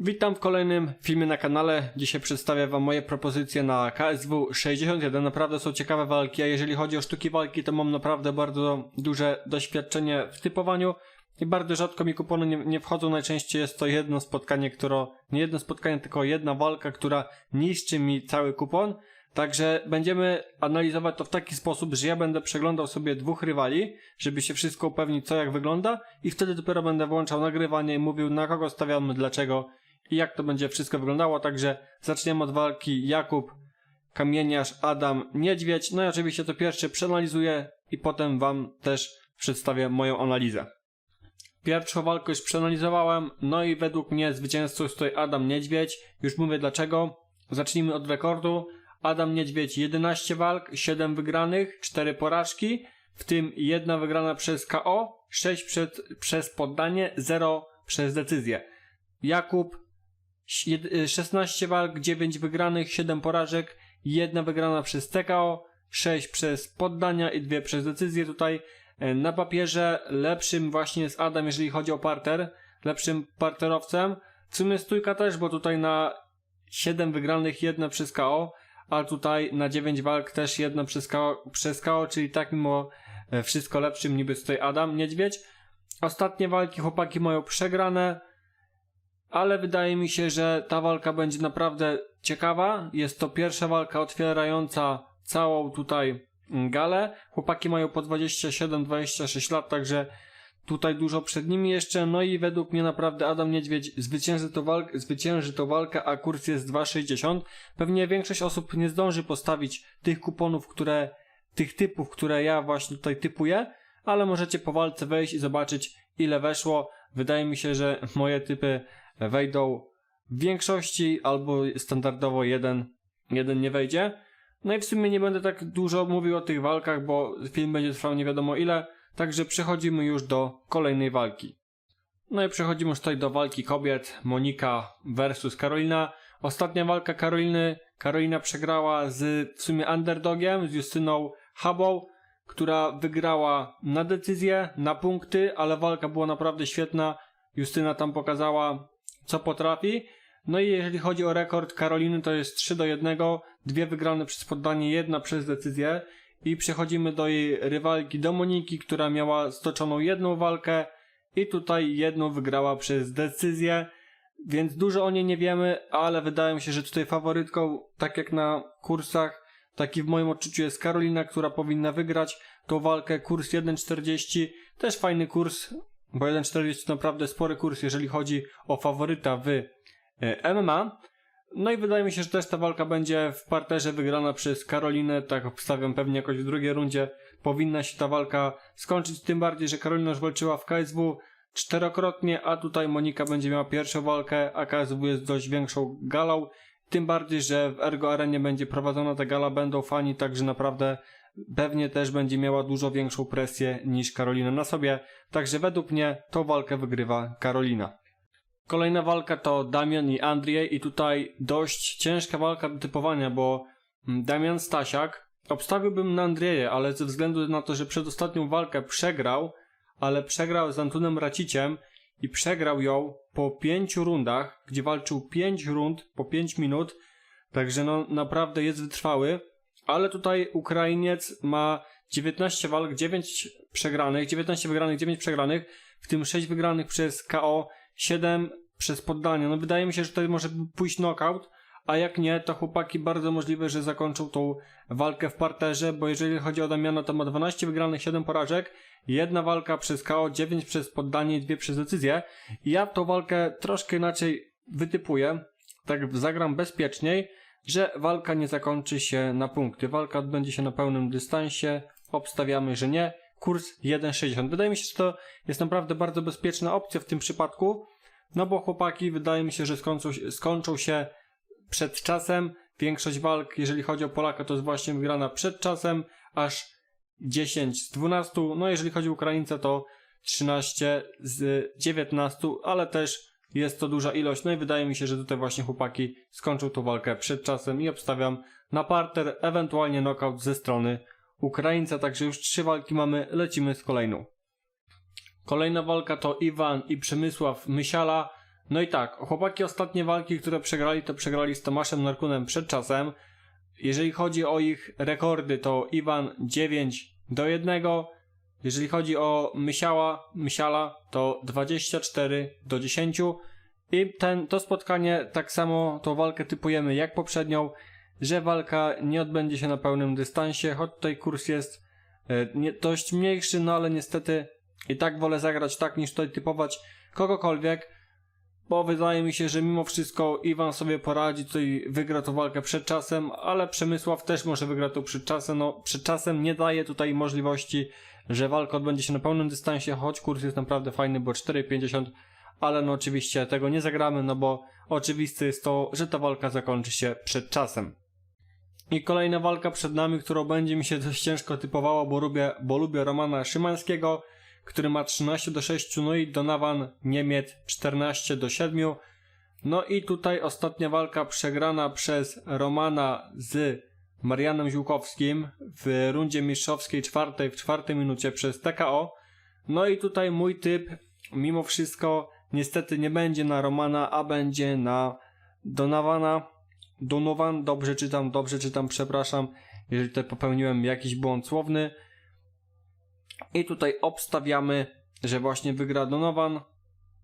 Witam w kolejnym filmie na kanale. Dzisiaj przedstawię Wam moje propozycje na KSW 61. Naprawdę są ciekawe walki, a jeżeli chodzi o sztuki walki, to mam naprawdę bardzo duże doświadczenie w typowaniu i bardzo rzadko mi kupony nie, nie wchodzą. Najczęściej jest to jedno spotkanie, które, nie jedno spotkanie, tylko jedna walka, która niszczy mi cały kupon. Także będziemy analizować to w taki sposób, że ja będę przeglądał sobie dwóch rywali, żeby się wszystko upewnić, co jak wygląda, i wtedy dopiero będę włączał nagrywanie i mówił, na kogo stawiamy, dlaczego i jak to będzie wszystko wyglądało. Także zaczniemy od walki Jakub, Kamieniarz, Adam, Niedźwiedź. No i oczywiście to pierwsze przeanalizuję i potem Wam też przedstawię moją analizę. Pierwszą walkę już przeanalizowałem, no i według mnie zwycięzcą jest tutaj Adam Niedźwiedź. Już mówię dlaczego. Zacznijmy od rekordu. Adam Niedźwiedź 11 walk, 7 wygranych, 4 porażki, w tym jedna wygrana przez KO, 6 przed, przez poddanie, 0 przez decyzję. Jakub 16 walk, 9 wygranych, 7 porażek, jedna wygrana przez TKO, 6 przez poddania i 2 przez decyzję. Tutaj e, na papierze lepszym właśnie jest Adam, jeżeli chodzi o parter, lepszym parterowcem. W sumie stójka też, bo tutaj na 7 wygranych, jedna przez KO, a tutaj na 9 walk też jedna przez KO, przez KO czyli tak mimo e, wszystko lepszym niby tutaj Adam Niedźwiedź. Ostatnie walki chłopaki mają przegrane, ale wydaje mi się, że ta walka będzie naprawdę ciekawa. Jest to pierwsza walka otwierająca całą tutaj mm, galę. Chłopaki mają po 27-26 lat, także tutaj dużo przed nimi jeszcze. No i według mnie naprawdę Adam Niedźwiedź zwycięży tą, zwycięży walkę, a kurs jest 2,60. Pewnie większość osób nie zdąży postawić tych kuponów, które, tych typów, które ja właśnie tutaj typuję, ale możecie po walce wejść i zobaczyć ile weszło. Wydaje mi się, że moje typy wejdą w większości albo standardowo jeden, jeden nie wejdzie. No i w sumie nie będę tak dużo mówił o tych walkach, bo film będzie trwał nie wiadomo ile, także przechodzimy już do kolejnej walki. No i przechodzimy już tutaj do walki kobiet, Monika versus Karolina. Ostatnia walka Karoliny, Karolina przegrała z w sumie underdogiem, z Justyną Habą, która wygrała na decyzję, na punkty, ale walka była naprawdę świetna. Justyna tam pokazała co potrafi. No i jeżeli chodzi o rekord Karoliny, to jest 3 do 1, dwie wygrane przez poddanie, jedna przez decyzję. I przechodzimy do jej rywalki Domoniki, która miała stoczoną jedną walkę i tutaj jedną wygrała przez decyzję. Więc dużo o niej nie wiemy, ale wydaje mi się, że tutaj faworytką, tak jak na kursach, taki w moim odczuciu jest Karolina, która powinna wygrać tą walkę. Kurs 1,40, też fajny kurs, bo 1,40 to naprawdę spory kurs, jeżeli chodzi o faworyta w e, MMA. No i wydaje mi się, że też ta walka będzie w parterze wygrana przez Karolinę, tak obstawiam pewnie jakoś w drugiej rundzie powinna się ta walka skończyć, tym bardziej, że Karolina już walczyła w KSW czterokrotnie, a tutaj Monika będzie miała pierwszą walkę, a KSW jest dość większą galą, tym bardziej, że w Ergo Arenie będzie prowadzona ta gala, będą fani, także naprawdę pewnie też będzie miała dużo większą presję niż Karolina na sobie, także według mnie tą walkę wygrywa Karolina. Kolejna walka to Damian i Andrzej i tutaj dość ciężka walka do typowania, bo mm, Damian Stasiak obstawiłbym na Andrzeja, ale ze względu na to, że przedostatnią walkę przegrał, ale przegrał z Antunem Raciciem i przegrał ją po pięciu rundach, gdzie walczył pięć rund po pięć minut, także no naprawdę jest wytrwały, ale tutaj Ukrainiec ma 19 walk, 9 przegranych, 19 wygranych, 9 przegranych, w tym 6 wygranych przez KO, 7 przez poddanie. No wydaje mi się, że tutaj może pójść knockout, a jak nie, to chłopaki bardzo możliwe, że zakończą tą walkę w parterze, bo jeżeli chodzi o Damiana, to ma 12 wygranych, 7 porażek, jedna walka przez KO, 9 przez poddanie i 2 przez decyzję. Ja tą walkę troszkę inaczej wytypuję, tak zagram bezpieczniej, że walka nie zakończy się na punkty. Walka odbędzie się na pełnym dystansie. Obstawiamy, że nie. Kurs 1,60. Wydaje mi się, że to jest naprawdę bardzo bezpieczna opcja w tym przypadku. No bo chłopaki wydaje mi się, że skończą, skończą się przed czasem. Większość walk, jeżeli chodzi o Polaka, to jest właśnie wygrana przed czasem, aż 10 z 12. No jeżeli chodzi o Ukraińca, to 13 z 19, ale też jest to duża ilość. No i wydaje mi się, że tutaj właśnie chłopaki skończą tą walkę przed czasem i obstawiam na parter, ewentualnie knockout ze strony Ukraińca. Także już trzy walki mamy, lecimy z kolejną. Kolejna walka to Iwan i Przemysław Mysiala. No i tak, chłopaki ostatnie walki, które przegrali, to przegrali z Tomaszem Narkunem przed czasem. Jeżeli chodzi o ich rekordy, to Iwan 9 do 1. Jeżeli chodzi o Mysiała, Mysiala, to 24 do 10. I ten, to spotkanie, tak samo tą walkę typujemy jak poprzednią, że walka nie odbędzie się na pełnym dystansie, choć tutaj kurs jest e, nie, dość mniejszy, no ale niestety i tak wolę zagrać tak niż tutaj typować kogokolwiek, bo wydaje mi się, że mimo wszystko Iwan sobie poradzi, tutaj wygra tą walkę przed czasem, ale Przemysław też może wygrać tą przed czasem, no przed czasem nie daje tutaj możliwości, że walka odbędzie się na pełnym dystansie, choć kurs jest naprawdę fajny, bo 4,50 ale no oczywiście tego nie zagramy, no bo oczywiste jest to, że ta walka zakończy się przed czasem. I kolejna walka przed nami, którą będzie mi się dość ciężko typowało, bo lubię, bo lubię Romana Szymańskiego, który ma 13 do 6, no i Donawan Niemiec 14 do 7. No i tutaj ostatnia walka przegrana przez Romana z Marianem Ziłkowskim w rundzie mistrzowskiej czwartej w czwartej minucie przez TKO. No i tutaj mój typ mimo wszystko niestety nie będzie na Romana, a będzie na Donawana. Donovan, dobrze czytam, dobrze czytam, przepraszam, jeżeli tutaj popełniłem jakiś błąd słowny. I tutaj obstawiamy, że właśnie wygra Donovan.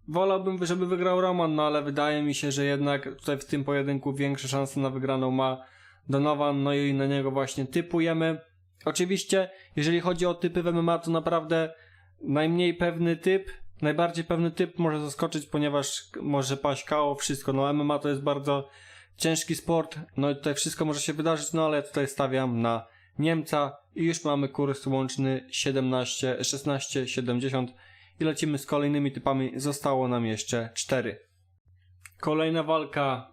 Wolałbym, żeby wygrał Roman, no ale wydaje mi się, że jednak tutaj w tym pojedynku większe szanse na wygraną ma Donovan, no i na niego właśnie typujemy. Oczywiście, jeżeli chodzi o typy w MMA, to naprawdę najmniej pewny typ, najbardziej pewny typ może zaskoczyć, ponieważ może paść KO, wszystko. No MMA to jest bardzo ciężki sport, no i tutaj wszystko może się wydarzyć, no ale tutaj stawiam na Niemca i już mamy kurs łączny 17, 16, 70 i lecimy z kolejnymi typami. Zostało nam jeszcze 4. Kolejna walka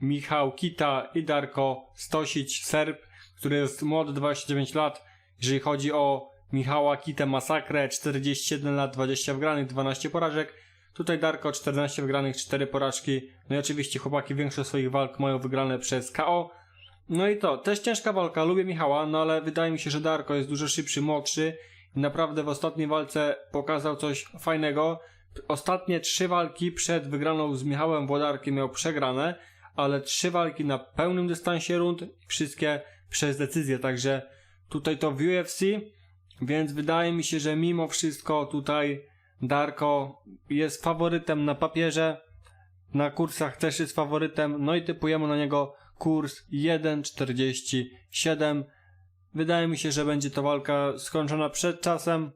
Michał Kita i Darko Stosić, Serb, który jest młody, 29 lat. Jeżeli chodzi o Michała Kitę Masakrę, 41 lat, 20 wgranych, 12 porażek. Tutaj Darko 14 wygranych, 4 porażki. No i oczywiście chłopaki większość swoich walk mają wygrane przez KO. No i to, też ciężka walka, lubię Michała, no ale wydaje mi się, że Darko jest dużo szybszy, młodszy naprawdę w ostatniej walce pokazał coś fajnego. Ostatnie trzy walki przed wygraną z Michałem Włodarkiem miał przegrane, ale trzy walki na pełnym dystansie rund wszystkie przez decyzję, także tutaj to w UFC, więc wydaje mi się, że mimo wszystko tutaj Darko jest faworytem na papierze, na kursach też jest faworytem, no i typujemy na niego kurs 1,47. Wydaje mi się, że będzie to walka skończona przed czasem,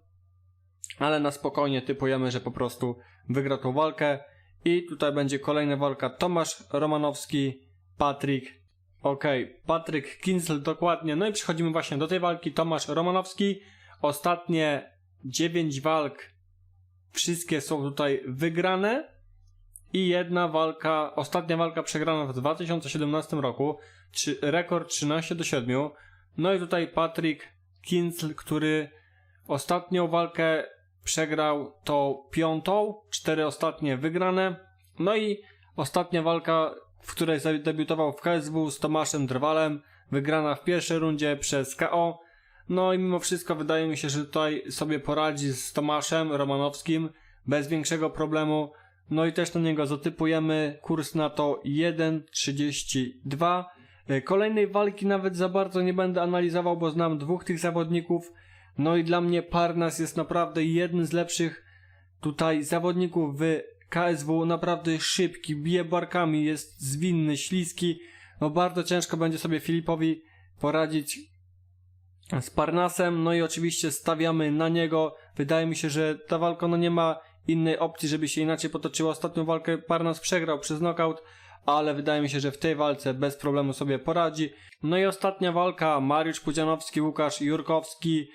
ale na spokojnie typujemy, że po prostu wygra tą walkę. I tutaj będzie kolejna walka Tomasz Romanowski, Patryk. Okay. Patryk Kinsel dokładnie. No i przechodzimy właśnie do tej walki. Tomasz Romanowski. Ostatnie 9 walk, wszystkie są tutaj wygrane. I jedna walka, ostatnia walka przegrana w 2017 roku. Trzy, rekord 13 do 7. No i tutaj Patryk Kinsel, który ostatnią walkę przegrał to piątą, cztery ostatnie wygrane. No i ostatnia walka, w której zadebiutował w KSW z Tomaszem Drwalem, wygrana w pierwszej rundzie przez KO. No i mimo wszystko wydaje mi się, że tutaj sobie poradzi z Tomaszem Romanowskim bez większego problemu. No i też na niego zatypujemy kurs na to 1,32. Kolejnej walki nawet za bardzo nie będę analizował, bo znam dwóch tych zawodników. No i dla mnie Parnas jest naprawdę jednym z lepszych tutaj zawodników w KSW. Naprawdę szybki, bije barkami, jest zwinny, śliski. No bardzo ciężko będzie sobie Filipowi poradzić z Parnasem. No i oczywiście stawiamy na niego. Wydaje mi się, że ta walka no nie ma innej opcji, żeby się inaczej potoczyła. Ostatnią walkę Parnas przegrał przez knockout, ale wydaje mi się, że w tej walce bez problemu sobie poradzi. No i ostatnia walka Mariusz Pudzianowski, Łukasz Jurkowski.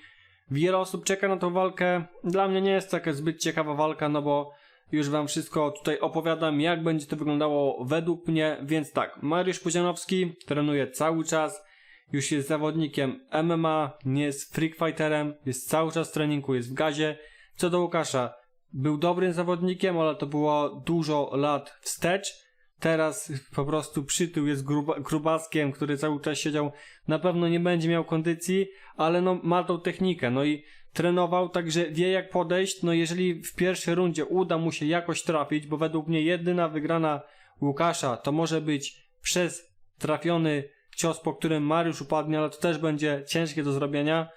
Wiele osób czeka na tą walkę. Dla mnie nie jest to jakaś zbyt ciekawa walka, no bo już wam wszystko tutaj opowiadam, jak będzie to wyglądało według mnie. Więc tak, Mariusz Pudzianowski trenuje cały czas. Już jest zawodnikiem MMA, nie jest freak fighterem, jest cały czas w treningu, jest w gazie. Co do Łukasza, był dobrym zawodnikiem, ale to było dużo lat wstecz. Teraz po prostu przytył jest gruba, grubaskiem, który cały czas siedział. Na pewno nie będzie miał kondycji, ale no ma tą technikę. No i trenował, także wie jak podejść. No jeżeli w pierwszej rundzie uda mu się jakoś trafić, bo według mnie jedyna wygrana Łukasza to może być przez trafiony cios, po którym Mariusz upadnie, ale to też będzie ciężkie do zrobienia.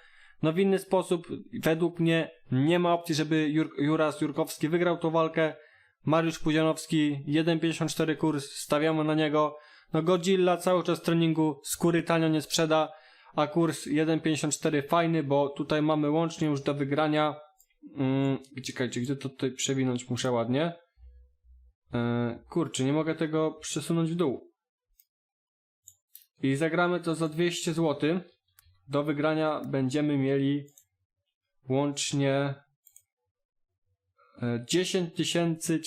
No w inny sposób, według mnie nie ma opcji, żeby Jur Juras Jurkowski wygrał tą walkę. Mariusz Pudzianowski 1.54 kurs, stawiamy na niego. No Godzilla cały czas treningu skóry tanio nie sprzeda, a kurs 1.54 fajny, bo tutaj mamy łącznie już do wygrania. Mm, czekajcie, gdzie to tutaj przewinąć muszę ładnie. Yy, kurczę, nie mogę tego przesunąć w dół. I zagramy to za 200 zł. Do wygrania będziemy mieli łącznie e, 10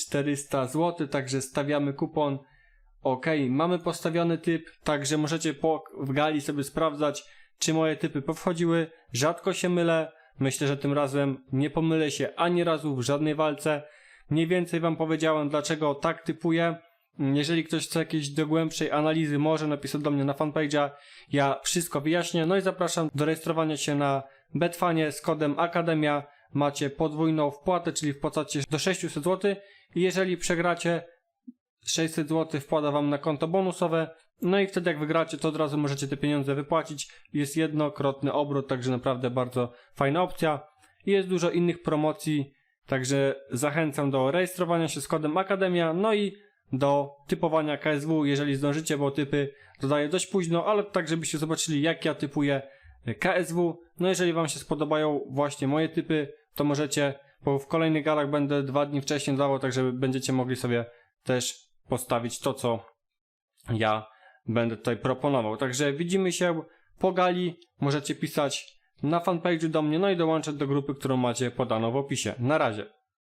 400 zł, także stawiamy kupon. Ok, mamy postawiony typ, także możecie po, w gali sobie sprawdzać, czy moje typy powchodziły. Rzadko się mylę. Myślę, że tym razem nie pomylę się ani razu w żadnej walce. Mniej więcej Wam powiedziałem, dlaczego tak typuję. Jeżeli ktoś chce jakiejś dogłębszej analizy, może napisać do mnie na fanpage'a. Ja wszystko wyjaśnię. No i zapraszam do rejestrowania się na Betfanie z kodem Akademia. Macie podwójną wpłatę, czyli wpłacacie do 600 zł. I jeżeli przegracie, 600 zł wpłada Wam na konto bonusowe. No i wtedy jak wygracie, to od razu możecie te pieniądze wypłacić. Jest jednokrotny obrót, także naprawdę bardzo fajna opcja. Jest dużo innych promocji, także zachęcam do rejestrowania się z kodem Akademia. No i do typowania KSW, jeżeli zdążycie, bo typy dodaję dość późno, ale tak, żebyście zobaczyli, jak ja typuję KSW. No jeżeli Wam się spodobają właśnie moje typy, to możecie, bo w kolejnych galach będę dwa dni wcześniej dawał, tak żeby będziecie mogli sobie też postawić to, co ja będę tutaj proponował. Także widzimy się po gali, możecie pisać na fanpage'u do mnie, no i dołączać do grupy, którą macie podaną w opisie. Na razie.